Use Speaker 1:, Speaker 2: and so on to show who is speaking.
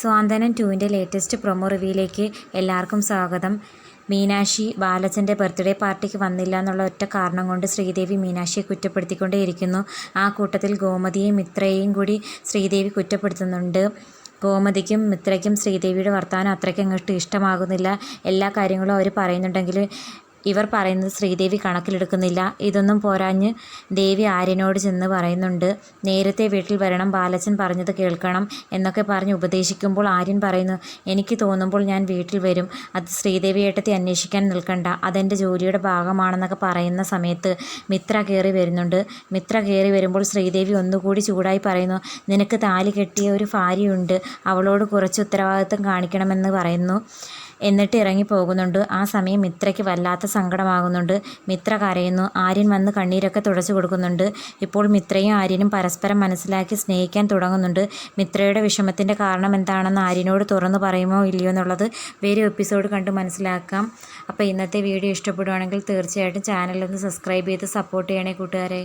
Speaker 1: സ്വാന്തനം ടുവിന്റെ latest promo റിവ്യൂയിലേക്ക് എല്ലാവർക്കും സ്വാഗതം. മീനാക്ഷി ബാലച്ചന്റെ ബർത്ത്ഡേ പാർട്ടിക്ക് വന്നില്ല എന്നുള്ള ഒറ്റ കാരണം കൊണ്ട് ശ്രീദേവി മീനാക്ഷിയെ കുറ്റപ്പെടുത്തിക്കൊണ്ടേയിരിക്കുന്നു. ആ കൂട്ടത്തിൽ ഗോമതിയെയും മിത്രയെയും കൂടി ശ്രീദേവി കുറ്റപ്പെടുത്തുന്നുണ്ട്. ഗോമതിക്കും മിത്രയ്ക്കും ശ്രീദേവിയുടെ വർത്തമാനം അത്രയ്ക്ക് അങ്ങോട്ട് ഇഷ്ടമാകുന്നില്ല. എല്ലാ കാര്യങ്ങളും അവർ പറയുന്നുണ്ടെങ്കിൽ ഇവർ പറയുന്നത് ശ്രീദേവി കണക്കിലെടുക്കുന്നില്ല. ഇതൊന്നും പോരാഞ്ഞ് ദേവി ആര്യനോട് ചെന്ന് പറയുന്നുണ്ട്. നേരത്തെ വീട്ടിൽ വരണം ബാലച്ചൻ പറഞ്ഞത് കേൾക്കണം എന്നൊക്കെ പറഞ്ഞ് ഉപദേശിക്കുമ്പോൾ ആര്യൻ പറയുന്നു എനിക്ക് തോന്നുമ്പോൾ ഞാൻ വീട്ടിൽ വരും. അത് ശ്രീദേവി ഏട്ടത്തെ അന്വേഷിക്കാൻ നിൽക്കണ്ട. അതെന്റെ ജോലിയുടെ ഭാഗമാണെന്നൊക്കെ പറയുന്ന സമയത്ത് മിത്ര കയറി വരുന്നുണ്ട്. മിത്ര കയറി വരുമ്പോൾ ശ്രീദേവി ഒന്നുകൂടി ചൂടായി പറയുന്നു നിനക്ക് താലി കെട്ടിയ ഒരു ഭാര്യയുണ്ട്. അവളോട് കുറച്ച് ഉത്തരവാദിത്വം കാണിക്കണമെന്ന് പറയുന്നു. എന്നിട്ട് ഇറങ്ങി പോകുന്നുണ്ട്. ആ സമയം മിത്രയ്ക്ക് വല്ലാത്ത സങ്കടമാകുന്നുണ്ട്. മിത്ര കരയുന്നു. ആര്യൻ വന്ന് കണ്ണീരൊക്കെ തുടച്ചു കൊടുക്കുന്നുണ്ട്. ഇപ്പോൾ മിത്രയും ആര്യനും പരസ്പരം മനസ്സിലാക്കി സ്നേഹിക്കാൻ തുടങ്ങുന്നുണ്ട്. മിത്രയുടെ വിഷമത്തിന്റെ കാരണം എന്താണെന്ന് ആര്യനോട് തുറന്നു പറയുമോ ഇല്ലയോ എന്നുള്ളത് വേറെ എപ്പിസോഡ് കണ്ട് മനസ്സിലാക്കാം. അപ്പോൾ ഇന്നത്തെ വീഡിയോ ഇഷ്ടപ്പെടുവാണെങ്കിൽ തീർച്ചയായിട്ടും ചാനലൊന്ന് സബ്സ്ക്രൈബ് ചെയ്ത് സപ്പോർട്ട് ചെയ്യണേ കൂട്ടുകാരെ.